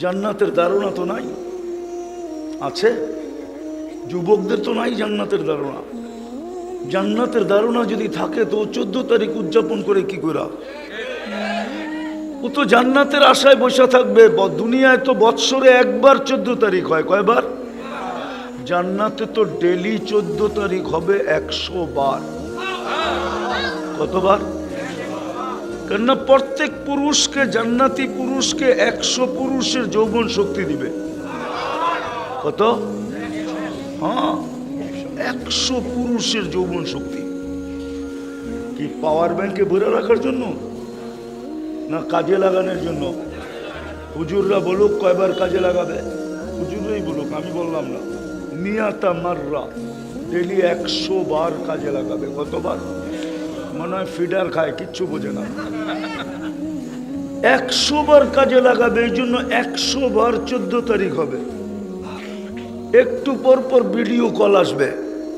জান্নাতের ধারণা তো নাই। আছে। যুবকদের তো নাই জান্নাতের ধারণা। জান্নাতের ধারণা যদি থাকে, তো চোদ্দ তারিখ উদযাপন করে কি করা ও তো জান্নাতের আশায় বসে থাকবে। দুনিয়ায় তো বৎসরে একবার চোদ্দ তারিখ হয়। কয়বার? জান্নাতে তো ডেলি চোদ্দ তারিখ হবে একশো বার। কতবার? কেননা প্রত্যেক পুরুষকে, জান্নাতি পুরুষকে একশো পুরুষের যৌবন শক্তি দিবে। কত? হ্যাঁ একশো পুরুষের যৌবন শক্তি। কি পাওয়ার ব্যাংকে ভরে রাখার জন্য? না কাজে লাগানোর জন্য? হুজুররা বলুক, কয়বার কাজে লাগাবে? হুজুররাই বলুক, আমি বললাম না। মিয়াতা মাররা ডেলি একশো বার কাজে লাগাবে। কতবার? মনে হয় ফিডার খায়, কিচ্ছু বোঝে না। একশো বার কাজে লাগাবে, এই জন্য একশো বার চোদ্দ তারিখ হবে। একটু পর পর ভিডিও কল আসবে।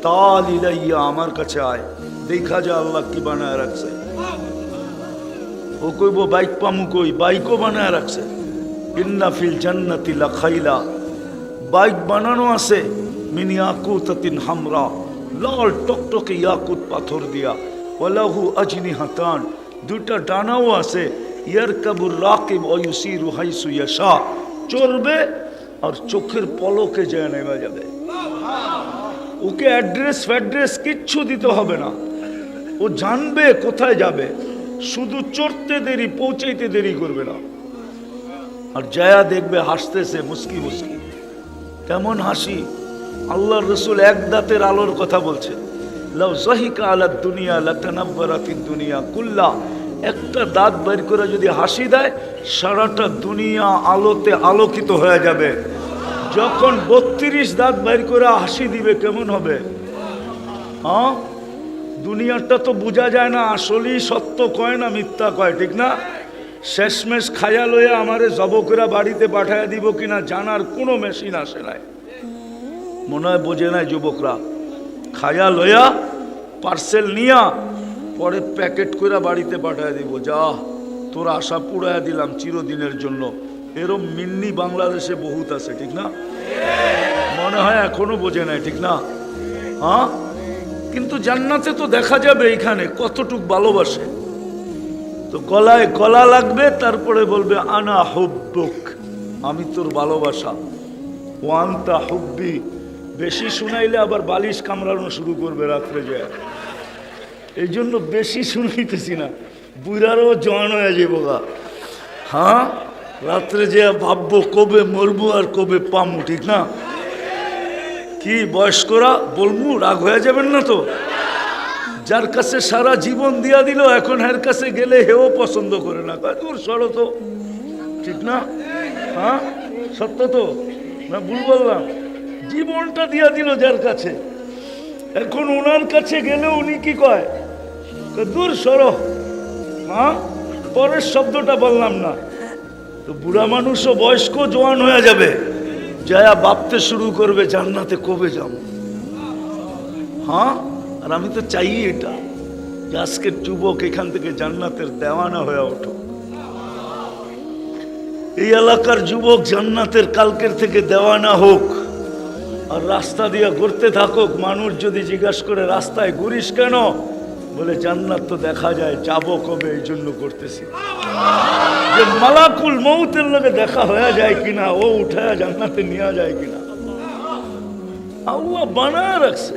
তাল ইলাইয়া, আমার কাছে আয়। দেখা যা আল্লাহ কি বানায় রাখছে। ও কইব, বাইক পামু কই? বাইকও বানায় রাখছে। ইন্না ফিল জান্নাতি লাখাইলা বাইক বানানো আছে। মিনি আকুতাতিন হামরা। লাল টকটকে ইয়াকুত পাথর দিয়া। ওয়ালাহু আজনি হাতান। দুটা ডানাও আছে। ইয়ার কাবুর রাকিব অয়ুসিরু হাইসু ইয়াশা। চলবে আর চোখের পলকে যায় নেমে যাবে। ওকে অ্যাড্রেস ফ্যাড্রেস কিচ্ছু দিতে হবে না। ও জানবে কোথায় যাবে। শুধু চড়তে দেরি, পৌঁছাইতে দেরি করবে না। আর জয়া দেখবে হাসতেছে মুস্কি মুস্কি। কেমন হাসি। আল্লাহ রসুল এক দাঁতের আলোর কথা বলছে লাউ জহিকা আলা দুনিয়া লাতানাব্বারাতিন দুনিয়া কুল্লা। একটা দাঁত বের করে যদি হাসি দেয়, সারাটা দুনিয়া আলোতে আলোকিত হয়ে যাবে। যখন বত্রিশ দাঁত বের করে হাসি দিবে, কেমন হবে? হ্যাঁ? দুনিয়াটা তো বোঝা যায় না, আসলেই সত্য কয় না মিথ্যা কয়, ঠিক না? শেষমেশ খায়া লইয়া আমারে জবকরা বাড়িতে পাঠায় দিব কিনা জানার কোনো মেশিন আসে নাই। মনে হয় বোঝে নাই যুবকরা। খায়া লয়া পার্সেল নিয়া, পরে প্যাকেট করে বাড়িতে পাঠায় দিব। যা, তোর আশা পুড়ায় দিলাম চিরদিনের জন্য। এরম মিন্নি বাংলাদেশে বহুত আছে, ঠিক না? মনে হয় এখনও বোঝে নাই, ঠিক না? হ্যাঁ? কিন্তু জান্নাতে তো দেখা যাবে এখানে কতটুক ভালোবাসে। তো গলায় গলা লাগবে, তারপরে বলবে, আনা হুব্বুক, আমি তোর ভালোবাসা। ওয়ান্তা হুব্বি বেশি শুনাইলে আবার বালিশ কামড়ানো শুরু করবে রাত্রে যে এই জন্য বেশি শুনাইতেছি না, বুড়ারও জন হয়ে যাব গা। হ্যাঁ? রাত্রে যে ভাববো কবে মরবো আর কবে পামু ঠিক না? কি বয়স্করা বলমু রাগ হয়ে যাবেন না তো? যার কাছে সারা জীবন দিয়া দিল, এখন এর কাছে গেলে হেও পছন্দ করে না। দূর সরো তো। ঠিক না? হ্যাঁ? সত্য তো? না, ভুল বললাম। জীবনটা দিয়া দিল যার কাছে। এখন ওনার কাছে গেলে উনি কি কয়? দূর সরো। হ্যাঁ পরের শব্দটা বললাম না। তো বুড়া মানুষও বয়স্ক, জোয়ান হয়ে যাবে। যায়া ভাবতে শুরু করবে, জান্নাতে কবে যাব? হ্যাঁ? আর আমি তো চাই এটা, যে আজকের যুবক এখান থেকে জান্নাতের দেওয়ানা হয়ে ওঠো এই এলাকার যুবক জান্নাতের কালকের থেকে দেওয়ানা হোক। আর রাস্তা দিয়ে ঘুরতে থাকুক, মানুষ যদি জিজ্ঞাসা করে, রাস্তায় ঘুরিস কেন? বলে, জান্নাত তো দেখা যায়, যাব কবে? এই জন্য করতেছি যে মালাকুল মৌতের লগে দেখা হয়ে যায় কিনা, ও উঠায় জান্নাতে নেওয়া যায় কিনা। আল্লাহ বানায় রাখছে।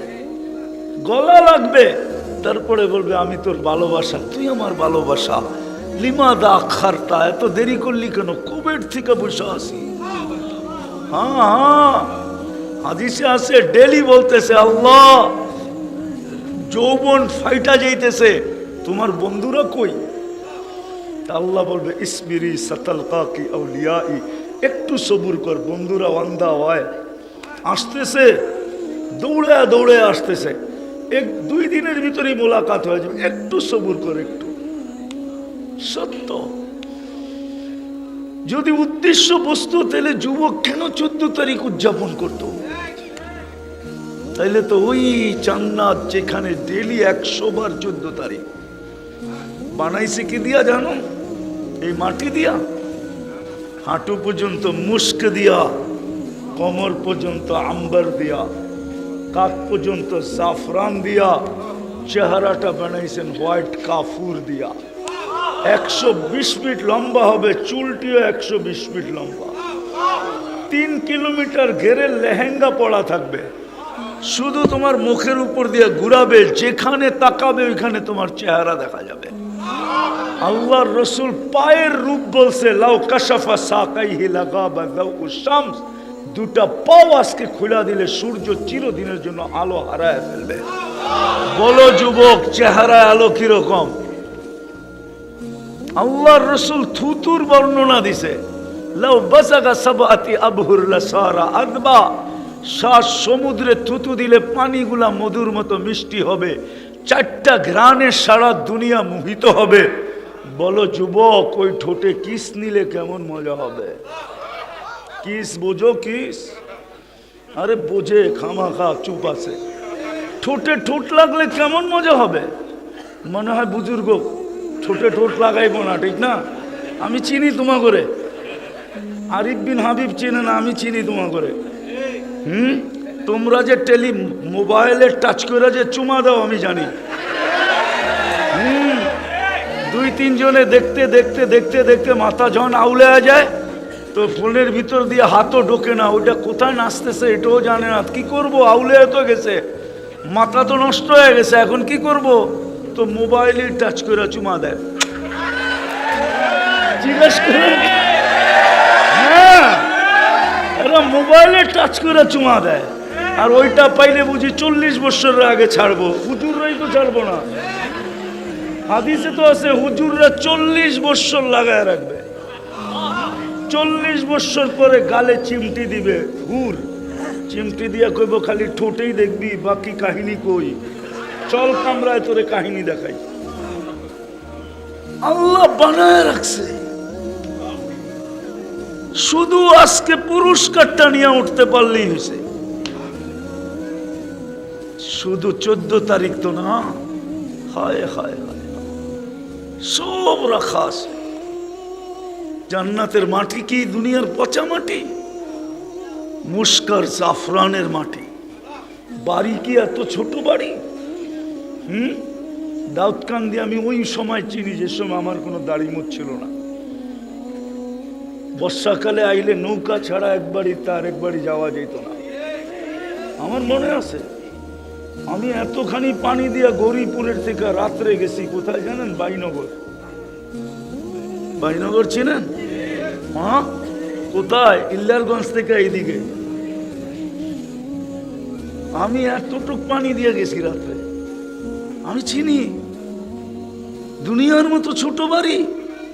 গলা লাগবে। তারপরে বলবে, আমি তোর ভালোবাসা, তুই আমার ভালোবাসা। লিমা দা খারতা এত দেরি করলি কেন? কোভিড থেকে বসে আসি হ্যাঁ হ্যাঁ। হাদিসে আছে, ডেলি বলতেছে, আল্লাহ, যৌবন ফাইটা যাইতেছে, তোমার বন্ধুরা কই? আল্লাহ বলবে, ইসমিরি সাতালকা কি আউলিয়াই, একটু সবুর কর, বন্ধুরা ওয়ান্দা হয়। আসতেছে, দৌড়ে দৌড়ে আসতেছে। এক, দুই দিনের ভিতরেই মোলাকাত হয়ে যাবে, একটু সবুর কর, একটু। সত্য। যদি উদ্দেশ্য বস্তু, তাহলে যুবক কেন চোদ্দ তারিখ উদযাপন করতো? তাইলে তো ওই চান্নাত যেখানে ডেলি একশো বার চোদ্দ তারিখ। বানাইছে কি দিয়া জানো? এই মাটি দিয়া। হাঁটু পর্যন্ত মুস্ক দিয়া, কোমর পর্যন্ত আম্বার দিয়া, কাক পর্যন্ত জাফরান দিয়া, চেহারাটা বানাইছেন হোয়াইট কাফুর দিয়া। একশো বিশ ফিট লম্বা হবে, চুলটিও একশো বিশ ফিট লম্বা। তিন কিলোমিটার ঘেরে লেহেঙ্গা পড়া থাকবে। শুধু তোমার মুখের উপর দিয়ে ঘুরাবে, যেখানে তাকাবে, ওইখানে তোমার চেহারা দেখা যাবে। আল্লাহর রসুল পায়ের রূপ বলছে, লাউ কাশাফা লাগাবা লাউ শামস। দুটা পাও আজকে খুলা দিলে সূর্য চিরদিনের জন্য আলো হারায় ফেলবে। বলো যুবক, চেহারায় আলো কীরকম? আল্লাহর রসুল থুতুর বর্ণনা দিছে, লাউ বাসাগা সাবাতি আবহুর লাসারা আদবা। শ্বাস সমুদ্রে থুতু দিলে পানিগুলা মধুর মতো মিষ্টি হবে। চারটা ঘ্রাণে সারা দুনিয়া মোহিত হবে। বলো, যুবক, ওই ঠোঁটে কিস নিলে কেমন মজা হবে? কিস, বোঝো কিস? আরে, বোঝে, খামাখা, চুপ আছে। ঠোঁটে ঠোঁট লাগলে কেমন মজা হবে? মনে হয় বুজুর্গ, ঠোঁটে ঠোঁট লাগাইবো না, ঠিক না? আমি চিনি তোমা করে আরিফ বিন হাবিব চেনে না, আমি চিনি তোমা করে হুম? তোমরা যে টেলি মোবাইলে টাচ করে যে চুমা দাও, আমি জানি। হুম? দুই, তিনজনে দেখতে দেখতে দেখতে দেখতে মাথা যখন আউলে যায়, তো ফোনের ভিতর দিয়ে হাতও ঢোকে না। ওইটা কোথায় নাচতেছে এটাও জানে না। কি করব? আউলে তো গেছে। মাথা তো নষ্ট হয়ে গেছে, এখন কি করব? তো মোবাইলে টাচ করে চুমা দেয়। জিজ্ঞেস হ্যাঁ এরা মোবাইলে টাচ করে চুমা দেয়। আর ওইটা পাইলে বুঝি চল্লিশ বছরের আগে ছাড়বো। হুজুররাই তো ছাড়বো না। হাদিসে তো আছে, হুজুররা চল্লিশ বছর লাগায় রাখবে। চল্লিশ বছর পরে গালে চিমটি দিবে, হুর। চিমটি দিয়া কইব, খালি ঠোঁটেই দেখবি, বাকি কাহিনী কই? চল কামরায় তোরে কাহিনী দেখাই। আল্লাহ বানায় রাখছে। শুধু আজকে পুরস্কারটা নিয়ে উঠতে পারলেই হয়েছে। শুধু চোদ্দ তারিখ তো না, হায় হায় হায় সব রাখা আছে। জান্নাতের মাটি কি দুনিয়ার পচা মাটি? মুস্কার জাফরানের মাটি। বাড়ি কি এত ছোট বাড়ি? হুম? দাউদকান্দি আমি ওই সময় চিনি, যে সময় আমার কোনো দাড়ি মুখ ছিল না। বর্ষাকালে আইলে নৌকা ছাড়া একবারই তার একবারই যাওয়া যেত না। আমার মনে আছে, আমি এতখানি পানি দিয়া গৌরীপুরের থেকে রাত্রে গেছি, কোথায় জানেন? বাইনগর। বাইনগর চিনেন? মা, কোথায়? ইল্লারগঞ্জ থেকে এইদিকে। আমি এতটুক পানি দিয়ে গেছি রাত্রে। আমি চিনি, দুনিয়ার মতো ছোট বাড়ি।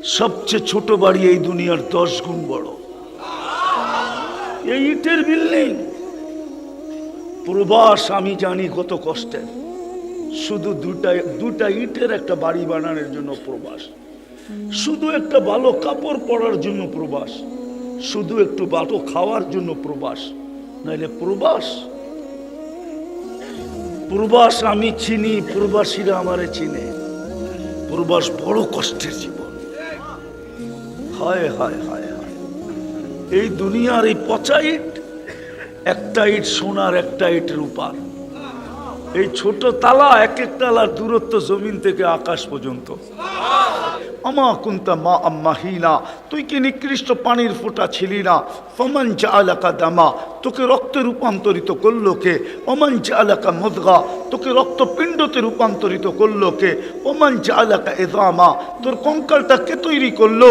সবচেয়ে ছোট বাড়ি এই দুনিয়ার দশ গুণ বড়। এই ইটের বিল্ডিং। প্রবাস আমি জানি কত কষ্টের। শুধু দুটা দুটা ইটের একটা বাড়ি বানানোর জন্য প্রবাস। শুধু একটা ভালো কাপড় পরার জন্য প্রবাস। শুধু একটু ভালো খাওয়ার জন্য প্রবাস। নাইলে প্রবাস। প্রবাস আমি চিনি, প্রবাসীরা আমারে চিনে। প্রবাস বড় কষ্টের জীবন। হায় হায় হায় হায়। এই দুনিয়ার এই পচা ইট, একটা ইট সোনার, একটা ইট রূপার। এই ছোট তালা, এক এক তালার দূরত্ব জমিন থেকে আকাশ পর্যন্ত। আমা কুন্তা মা আম্মাহিনা তুই কি নিকৃষ্ট পানির ফোঁটা ছিলি না? ফমান চালাকা দামা, তোকে রক্তে রূপান্তরিত করল কে? ওমান চালাকা মদগা, তোকে রক্তপিণ্ডতে রূপান্তরিত করল কে? ওমান চালাকা এদামা তোর কঙ্কালটা কে তৈরি করল?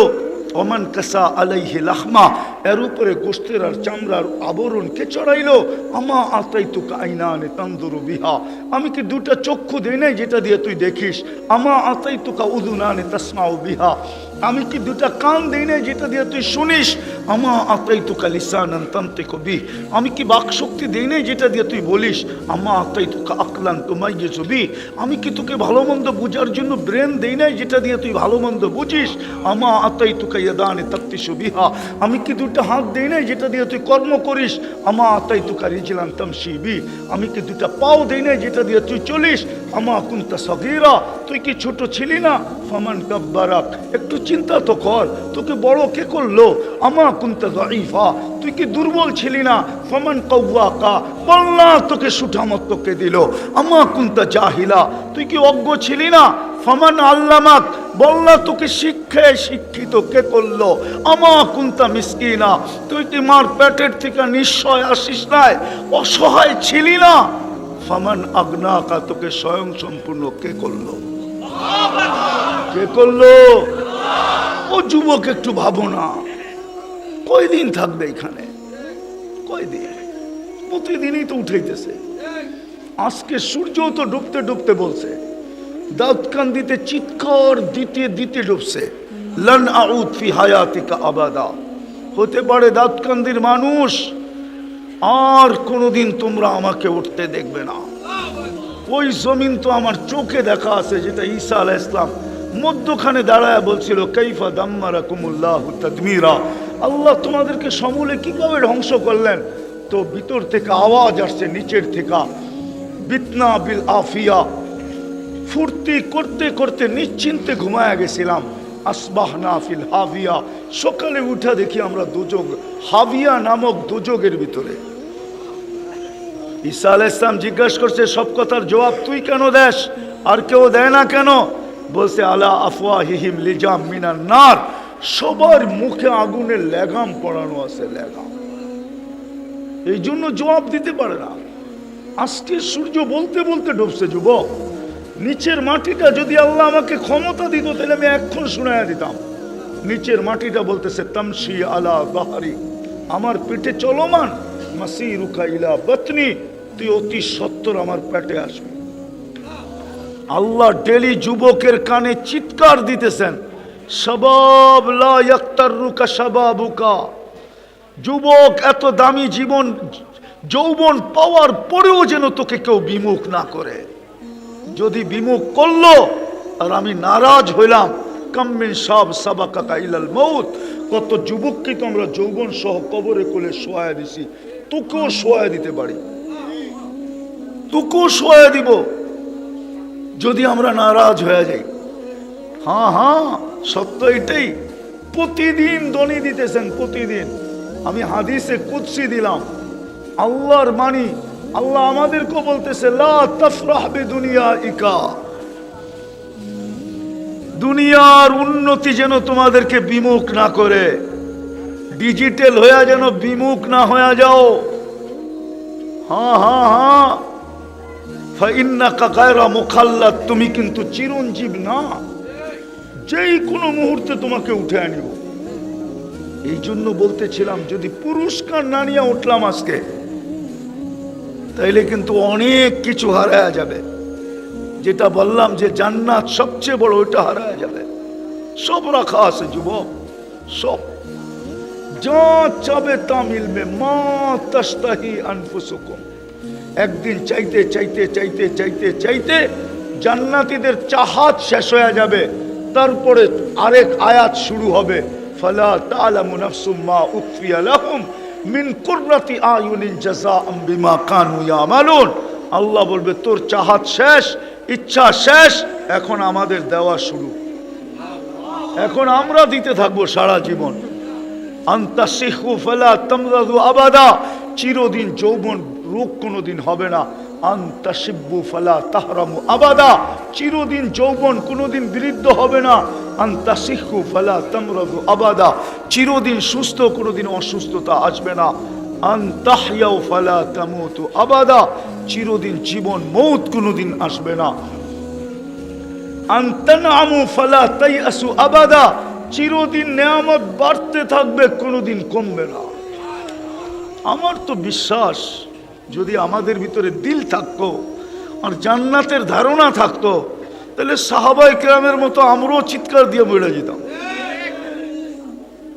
ওমান কাসা আলাইহি লাহমা, এর উপরে গোস্তের আর চামড়ার আবরণ কে চড়াইলো। আমা আতাই তুকা আইনানে তান্দুরু বিহা, আমি কি দুটা চক্ষু দেই নাই যেটা দিয়ে তুই দেখিস? আমা আতাই তুকা উদুনানে তাসমাউ বিহা, আমি কি দুটা কান দেই নাই যেটা দিয়ে তুই শুনিস? আমা আতাই তুকা লিসানান তান্তে কবি আমি কি বাক শক্তি দেই নাই যেটা দিয়ে তুই বলিস? আমা আতাই তুকা আকলান তোমাই যে ছবি আমি কি তোকে ভালো মন্দ বুঝার জন্য ব্রেন দেই নাই যেটা দিয়ে তুই ভালো মন্দ বুঝিস? আমা আতাই তুকা ইয়াদানে তাত্তিসু বিহা। আমি কি দুটো হাত দেই নাই যেটা দিয়ে তুই কর্ম করিস? আমা আতাই তুকা রিজিলান তামসিবি আমি কি দুটা পাও দেই নাই যেটা দিয়ে তুই চলিস? আমা কুন্তা সগীরা। তুই কি ছোট ছিলি না? ফমান কাব্বারাক। একটু চিন্তা তো কর। তোকে বড় কে করল? আমা তুই কি দুর্বল ছিলি না? ফমান কৌয়াকা বল্লা তোকে সুঠামত্তকে দিল। আমা কুন্তা জাহিলা, তুই কি অজ্ঞ ছিলি না? ফমান আল্লামাক বল্লা তোকে শিক্ষায় শিক্ষিত কে করল? আমা কুন্তা মিসকিনা, তুই কি মার পেটের থেকে নিশ্চয় আসিস নাই? অসহায় ছিলি না? ফমান আগ্নাকা, তোকে স্বয়ং সম্পূর্ণ কে করল? কে করল? ও যুবক, একটু ভাবো না। কয়দিন থাকবে এখানে? কয়দিন? প্রতিদিনই তো উঠাইতেছে। আজকে সূর্য তো ডুবতে ডুবতে বলছে। দাউদকান্দিতে চিৎকার দিতে দিতে ডুবছে। লন আউদ ফি হায়াতিকা আবাদা। হতে পারে দাঁতকান্দির মানুষ আর কোনোদিন তোমরা আমাকে উঠতে দেখবে না। ওই জমিন তো আমার চোখে দেখা আছে, যেটা ঈসা আলাহ ইসলাম মধ্যখানে দাঁড়ায় বলছিল কৈফা দাম্মারা কুমুল্লাহ তদমিরা। আল্লাহ তোমাদেরকে সমূলে কীভাবে ধ্বংস করলেন? তো ভিতর থেকে আওয়াজ আসছে, নিচের থেকে। বিতনা বিল আফিয়া। ফুর্তি করতে করতে নিশ্চিন্তে ঘুমায়া গেছিলাম। আসবাহ নাফিল হাভিয়া সকালে উঠা দেখি আমরা দুযোগ হাভিয়া নামক দুযোগের ভিতরে। ঈসা আলাহ ইসলাম জিজ্ঞাসা করছে, সব কথার জবাব তুই কেন দেস? আর কেউ দেয় না কেন? বলছে, আলা আফওয়া হিহিম লিজাম মিনার নার। সবার মুখে আগুনের লেগাম পড়ানো আছে, লেগাম। এই জন্য জবাব দিতে পারে না। আজকে সূর্য বলতে বলতে ডুবছে, যুবক। নিচের মাটিটা যদি আল্লাহ আমাকে ক্ষমতা দিত, তাহলে আমি এক্ষণ শুনাইয়া দিতাম। নিচের মাটিটা বলতেছে তামসি আলা বাহারি। আমার পেটে চলমান। মাসি রুকা বতনি। তুই অতি সত্তর আমার পেটে আসবি। আল্লাহ ডেলি যুবকের কানে চিৎকার দিতেছেন। সবাব লা রুকা সবাবুকা। যুবক, এত দামি জীবন, যৌবন পাওয়ার পরেও যেন তোকে কেউ বিমুখ না করে। যদি বিমুখ করল, আর আমি নারাজ হইলাম, কাম্মিন সব সাবাকা কাইলাল মৌত কত যুবককে তো আমরা যৌবন সহ কবরে কোলে শোয়া দিছি, তোকেও শোয়া দিতে পারি। তোকেও শোয়া দিব। যদি আমরা নারাজ হয়ে যাই। হ্যাঁ হ্যাঁ। সত্য এটাই। প্রতিদিন দনি দিতেছেন, প্রতিদিন। আমি হাদিসে কুৎসি দিলাম। আল্লাহর মানি আল্লাহ আমাদেরকে বলতেছে দুনিয়া ইকা দুনিয়ার উন্নতি যেন তোমাদেরকে বিমুখ না করে। ডিজিটাল হয়ে যেন বিমুখ না হয়ে যাও। হ্যাঁ হ্যাঁ হ্যাঁ ফাইন্না কাকায়রা মোখাল্লা তুমি কিন্তু চিরঞ্জীব না। যেই কোনো মুহূর্তে তোমাকে উঠে আনিব। এই জন্য বলতেছিলাম, যদি পুরস্কার না নিয়ে উঠলাম আজকে, তাইলে কিন্তু অনেক কিছু হারায়া যাবে। যেটা বললাম যে জান্নাত সবচেয়ে বড়, ওইটা হারায়া যাবে। সব রাখা আছে, যুবক, সব। যা চাবে তা মিলবে। মা তাস্তাহি আনফুসুকুম। একদিন চাইতে চাইতে চাইতে চাইতে চাইতে জান্নাতীদের চাহাত শেষ হয়ে যাবে। তারপরে আরেক আয়াত শুরু হবে, ফালা মিন আল্লাহ বলবে, তোর চাহাত শেষ, ইচ্ছা শেষ, এখন আমাদের দেওয়া শুরু। এখন আমরা দিতে থাকব সারা জীবন। আন্তা শিখু ফেলা তামরাদু আবাদা। চিরদিন যৌবন রোগ কোনোদিন হবে না। আবাদা। চিরদিন যৌবন কোনোদিন বিরুদ্ধ হবে না। আন্তা শিখু ফালা তামরাদু আবাদা। চিরদিন সুস্থ, কোনোদিন অসুস্থতা আসবে না। আন্তাহিয়াও ফালা তামুতু আবাদা। চিরদিন জীবন মৌত কোনোদিন আসবে না। আবাদা। চিরদিন নেয়ামত বাড়তে থাকবে, কোনোদিন কমবে না। আমার তো বিশ্বাস যদি আমাদের ভিতরে দিল থাকতো আর জান্নাতের ধারণা থাকতো, তাহলে সাহাবাই কেরামের মতো আমরাও চিৎকার দিয়ে বেড়ে যেতাম।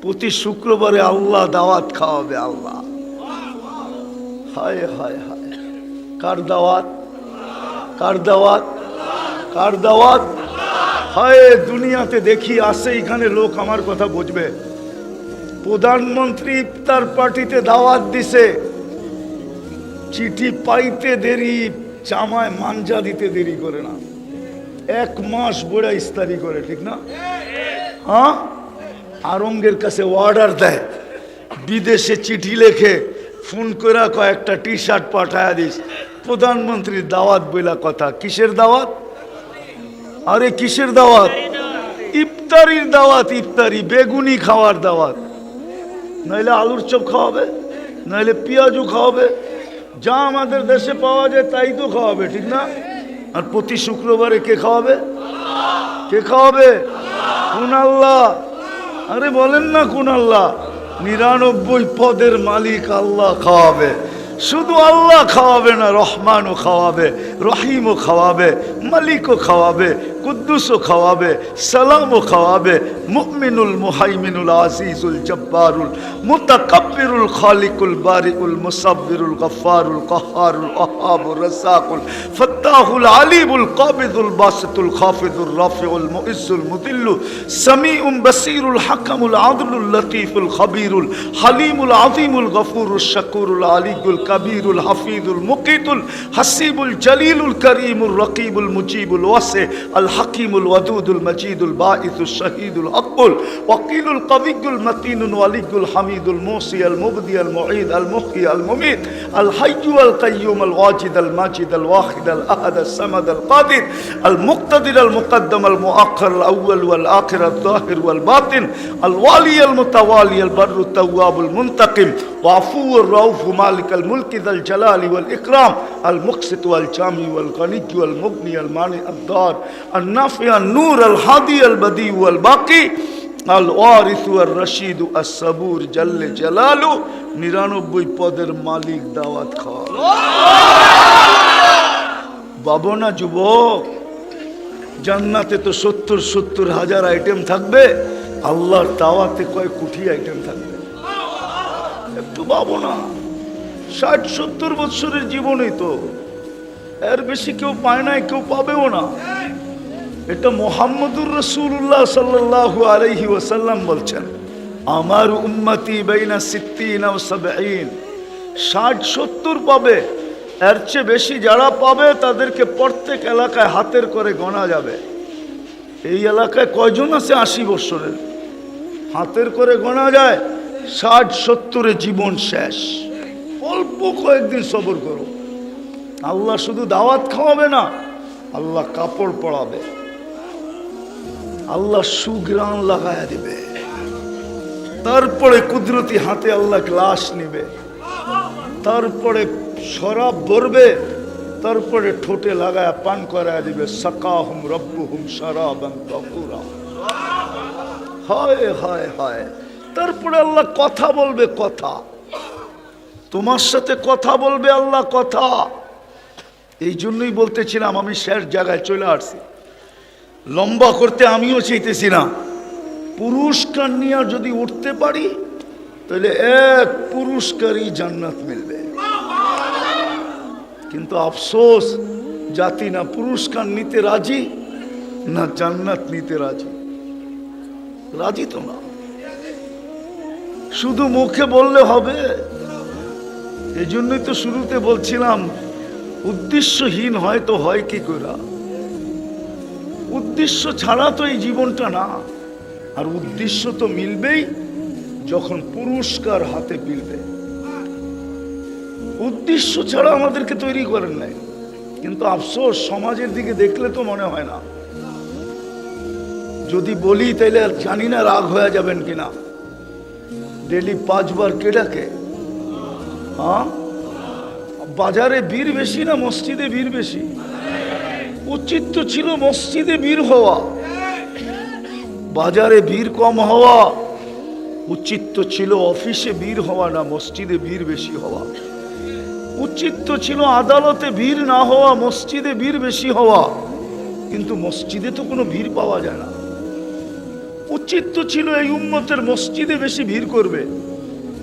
প্রতি শুক্রবারে আল্লাহ দাওয়াত খাওয়াবে আল্লাহ। হায় হায় হায়। কার দাওয়াত? কার দাওয়াত? কার দাওয়াত? হায়, দুনিয়াতে দেখি আসে এখানে লোক আমার কথা বুঝবে। প্রধানমন্ত্রী ইফতার পার্টিতে দাওয়াত দিছে। চিঠি পাইতে দেরি, জামায় মাঞ্জা দিতে দেরি করে না। এক মাস বড়া ইস্তারি করে, ঠিক না? হ্যাঁ? আরঙ্গের কাছে অর্ডার দেয়। বিদেশে চিঠি লেখে, ফোন করে কয়েকটা টি শার্ট পাঠায় দিস। প্রধানমন্ত্রীর দাওয়াত বইলা কথা, কিসের দাওয়াত? আরে কিসের দাওয়াত? ইফতারির দাওয়াত, ইফতারি, বেগুনি খাওয়ার দাওয়াত। নইলে আলুর চপ খাওয়াবে, নইলে পেঁয়াজু খাওয়াবে। যা আমাদের দেশে পাওয়া যায় তাই তো খাওয়াবে, ঠিক না? আর প্রতি শুক্রবারে কে খাওয়াবে? কে খাওয়াবে? কোন আল্লাহ। আরে বলেন না কোন আল্লাহ। নিরানব্বই পদের মালিক আল্লাহ খাওয়াবে। শুধু আল্লাহ খাওয়াবে না, রহমানও খাওয়াবে, রহিমও খাওয়াবে, মালিকও খাওয়াবে। কুদ্দুসও খাওয়াবে, সালামও খাওয়াবে, মুমিনুল মুহাইমিনুল আজিজুল জব্বারুল মুতাকাব্বিরুল খালিকুল বারিকুল মুসাব্বিরুল গফফারুল কহারুল ওহাবুর রাসাকুল ফত্তাহুল আলিমুল কাবিদুল বাসিতুল খাফিদুল রাফিউল মুইজ্জুল মুদিল্লু সামিউম বাসীরুল হাকামুল আদলুল লতীফুল খবীরুল হালিমুল আযীমুল গফুরুল শাকুরুল আলিকুল কবীরুল হাফিজুল মুকিতুল হাসিবুল জলিলুল করিমুল রকিবুল মুজিবুল ওয়াসি আল الحكيم الودود المجيد البائث الشهيد الأقبل وقيل القوي المتين الولي الحميد الموصي المبدي المعيد المحيي المميت الحي القيوم الواجد الماجد الواحد الأحد السمد القادر المقتدر المقدم المؤخر الأول والآخر الظاهر والباطن الوالي المتوالي البر التواب المنتقم وعفو الروف مالك الملك ذا الجلال والإكرام المقسط والجامي والغني والمغني المانع الدار النافع النور الهادي البديع والباقي الوارث والرشيد الصبور جل جلاله নিরানব্বই পদের মালিক দাওয়াত খাওয়া বাবো না যুবক জান্নাতে তো সত্তর সত্তর হাজার আইটেম থাকবে আল্লাহর দাওয়াতে কয় কোটি আইটেম থাকবে একটু ভাবো না ষাট সত্তর বৎসরের জীবনই তো এর বেশি কেউ পায় নাই কেউ পাবেও না এটা মোহাম্মদুর রসুল্লাহ সাল্লাহ আলহি ওসাল্লাম বলছেন, আমার উম্মতি বেইনা সিদ্দিন ষাট, সত্তর পাবে, এর চেয়ে বেশি যারা পাবে তাদেরকে প্রত্যেক এলাকায় হাতের করে গণা যাবে। এই এলাকায় কয়জন আছে আশি বৎসরের? হাতের করে গণা যায়, ষাট, সত্তরে জীবন শেষ। অল্প কয়েকদিন সবর করো। আল্লাহ শুধু দাওয়াত খাওয়াবে না, আল্লাহ কাপড় পরাবে। আল্লাহ সুগ্রাণ লাগায় দিবে। তারপরে কুদরতি হাতে আল্লাহ গ্লাস নিবে। তারপরে শরাব ভরবে। তারপরে ঠোঁটে লাগায় পান করায় দিবে। সাকাহুম রব্বুহুম তাহুরা হয় হয় হয়। তারপরে আল্লাহ কথা বলবে কথা। তোমার সাথে কথা বলবে আল্লাহ কথা। এই জন্যই বলতেছিলাম আমি শেষ জায়গায় চলে আসছি। লম্বা করতে আমিও চাইতেছি না। পুরস্কার নিয়ে যদি উঠতে পারি, তাহলে এক পুরস্কারই জান্নাত মিলবে। কিন্তু আফসোস, জাতি না পুরস্কার নিতে রাজি, না জান্নাত নিতে রাজি। রাজি তো না। শুধু মুখে বললে হবে। এই জন্যই তো শুরুতে বলছিলাম, উদ্দেশ্যহীন হয়তো হয় কি করে উদ্দেশ্য ছাড়া তো এই জীবনটা না। আর উদ্দেশ্য তো মিলবেই যখন পুরস্কার হাতে মিলবে। উদ্দেশ্য ছাড়া আমাদেরকে তৈরি করেন নাই। কিন্তু আফসোস, সমাজের দিকে দেখলে তো মনে হয় না। যদি বলি আর জানি না রাগ হয়ে যাবেন কিনা। ডেলি পাঁচবার কে ডাকে হ্যাঁ বাজারে ভিড় বেশি না মসজিদে ভিড় বেশি? উচিত তো ছিল মসজিদে ভিড় হওয়া। বাজারে ভিড় কম হওয়া। উচিত তো ছিল অফিসে ভিড় হওয়া না, মসজিদে ভিড় বেশি হওয়া। উচিত তো ছিল আদালতে ভিড় না হওয়া, মসজিদে ভিড় বেশি হওয়া। কিন্তু মসজিদে তো কোনো ভিড় পাওয়া যায় না। উচিত তো ছিল এই উম্মতের মসজিদে বেশি ভিড় করবে।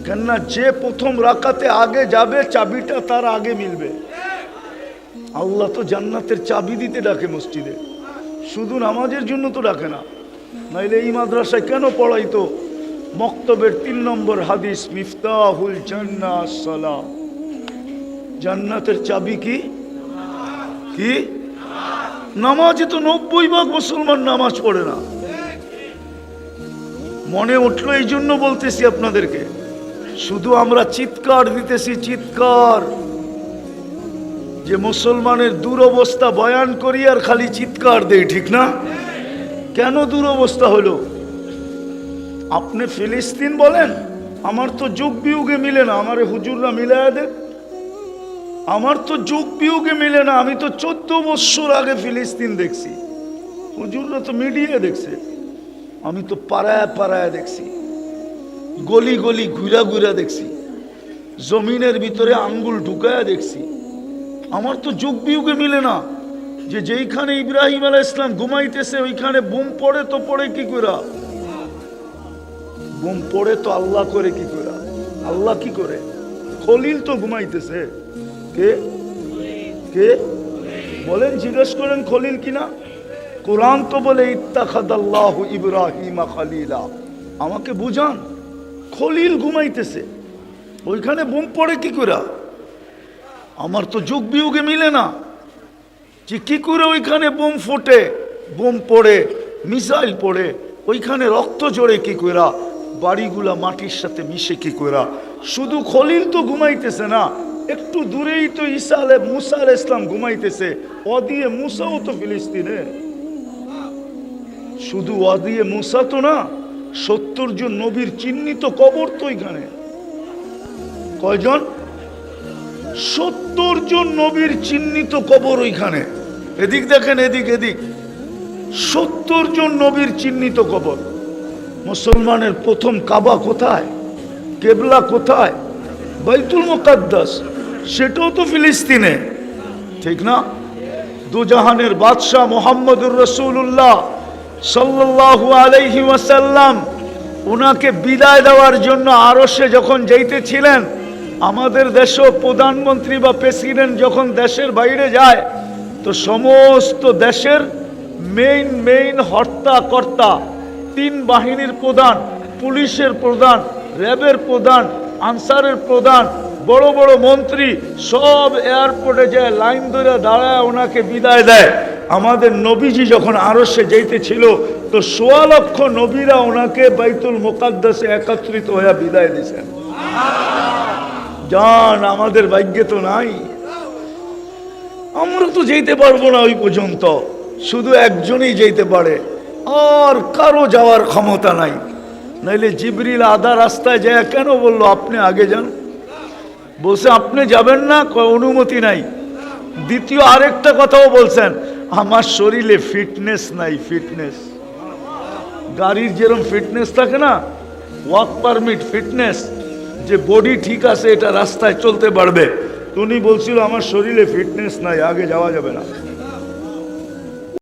কেননা যে প্রথম রাকাতে আগে যাবে, চাবিটা তার আগে মিলবে। আল্লাহ তো জান্নাতের চাবি দিতে ডাকে মসজিদে। শুধু নামাজের জন্য তো ডাকে না। নাইলে এই মাদ্রাসায় কেন পড়াইতো? মক্তবের তিন নম্বর হাদিস, মিফতাহুল সালাহ জান্নাতের চাবি কি? কি? নামাজে তো নব্বই ভাগ মুসলমান নামাজ পড়ে না। মনে উঠল এই জন্য বলতেছি আপনাদেরকে, শুধু আমরা চিৎকার দিতেছি, চিৎকার। যে মুসলমানের দুরবস্থা বয়ান করি আর খালি চিৎকার দেই, ঠিক না? কেন দুরবস্থা হলো? আপনি ফিলিস্তিন বলেন? আমার তো যোগ বিয়োগে মিলে না, আমার হুজুররা মিলায় দেন। আমার তো যোগ বিয়োগে মিলে না, আমি তো চোদ্দ বৎসর আগে ফিলিস্তিন দেখছি। হুজুররা তো মিডিয়া দেখছে। আমি তো পাড়ায় পাড়ায় দেখছি। গলি গলি ঘুরা ঘুরা দেখছি। জমিনের ভিতরে আঙ্গুল ঢুকায়া দেখছি। আমার তো যোগ বিয়োগে মিলে না। যে যেইখানে ইব্রাহিম আলাহ ইসলাম ঘুমাইতেছে, ওইখানে বুম পড়ে তো পড়ে কি করে বুম পড়ে তো আল্লাহ করে কি করে আল্লাহ কি করে? খলিল তো ঘুমাইতেছে। কে? কে? বলেন, জিজ্ঞেস করেন খলিল কিনা? কোরআন তো বলে, ইত্তাখাদাল্লাহ ইব্রাহিমা খালিলা। আমাকে বুঝান, খলিল ঘুমাইতেছে। ওইখানে বুম পড়ে কি করে আমার তো যোগ বিয়োগে মিলে না। যে কি করে ওইখানে বোম ফোটে, বোম পড়ে, মিসাইল পড়ে, ওইখানে রক্ত জড়ে কি কইরা, বাড়িগুলা মাটির সাথে মিশে কি কইরা। শুধু খলিল তো ঘুমাইতেছে না, একটু দূরেই তো ঈসা আলে মুসা আলাইহিস ইসলাম ঘুমাইতেছে। ও দিয়ে মুসাও তো ফিলিস্তিনে। শুধু ও দিয়ে মুসা তো না, সত্তর জন নবীর চিহ্নিত কবর তো ওইখানে। কয়জন? সত্তর জন নবীর চিহ্নিত কবর ওইখানে। এদিক দেখেন, এদিক এদিক। সত্তর জন নবীর চিহ্নিত কবর। মুসলমানের প্রথম কাবা কোথায়? কেবলা কোথায়? বাইতুল মোকাদ্দাস। সেটাও তো ফিলিস্তিনে। ঠিক না? দুজাহানের বাদশাহ মোহাম্মদুর রসুল্লাহ সাল্লাল্লাহু আলাইহি ওয়াসাল্লাম ওনাকে বিদায় দেওয়ার জন্য আরশে যখন যাইতেছিলেন আমাদের দেশও প্রধানমন্ত্রী বা প্রেসিডেন্ট যখন দেশের বাইরে যায়, তো সমস্ত দেশের মেইন মেইন হর্তাকর্তা, তিন বাহিনীর প্রধান, পুলিশের প্রধান, র্যাবের প্রধান, আনসারের প্রধান, বড় বড় মন্ত্রী, সব এয়ারপোর্টে যায় লাইন ধরে দাঁড়ায়, ওনাকে বিদায় দেয়। আমাদের নবীজি যখন আরসে যাইতেছিল তো সোয়া লক্ষ নবীরা ওনাকে বাইতুল মোকাদ্দাসে একত্রিত হয়ে বিদায় দিয়েছেন জান, আমাদের ভাগ্যে তো নাই। আমরা তো যেতে পারব না ওই পর্যন্ত। শুধু একজনই যেতে পারে। আর কারও যাওয়ার ক্ষমতা নাই। নাইলে জিবরিল আধা রাস্তায় যায়, কেন বলল আপনি আগে যান? বলছে, আপনি যাবেন না অনুমতি নাই। দ্বিতীয় আরেকটা কথাও বলছেন, আমার শরীরে ফিটনেস নাই, ফিটনেস। গাড়ির যেরকম ফিটনেস থাকে না ওয়াক পারমিট, ফিটনেস। যে বডি ঠিক আছে, এটা রাস্তায় চলতে পারবে। উনি বলছিল, আমার শরীরে ফিটনেস নাই, আগে যাওয়া যাবে না।